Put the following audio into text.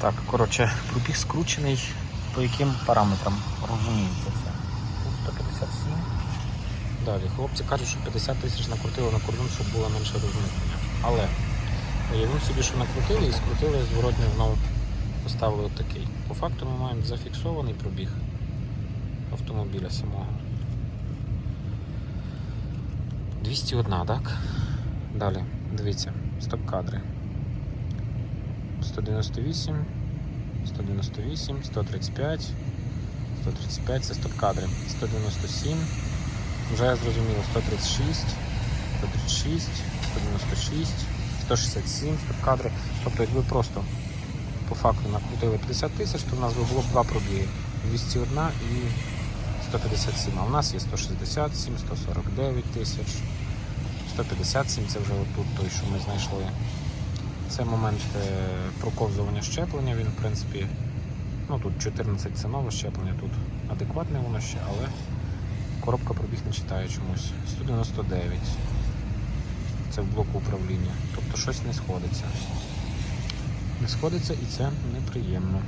Так, коротше, пробіг скручений по яким параметрам розумієте це? Тут 157. Далі, хлопці кажуть, що 50 тисяч накрутили на кордон, щоб було менше розмитнення. Але уявимо собі, що накрутили і скрутили зворотньо знову поставили отакий. По факту ми маємо зафіксований пробіг автомобіля самого. 201, так? Далі, дивіться, стоп-кадри. 198, 198, 135, 135 це стоп-кадри. 197, вже я зрозуміло, 136, 136, 196, 167 стоп-кадри. Тобто, якби просто по факту накрутили 50 тисяч, то в нас було б два пробіги. 201 і 157. А у нас є 167, 149 тисяч, 157 це вже отут той, що ми знайшли. Це момент е, проковзування щеплення. Він, в принципі, ну тут 14 це нове щеплення, тут адекватне воно ще, але коробка пробіг не читає чомусь. 199. Це в блоку управління. Тобто щось не сходиться. Не сходиться і це неприємно.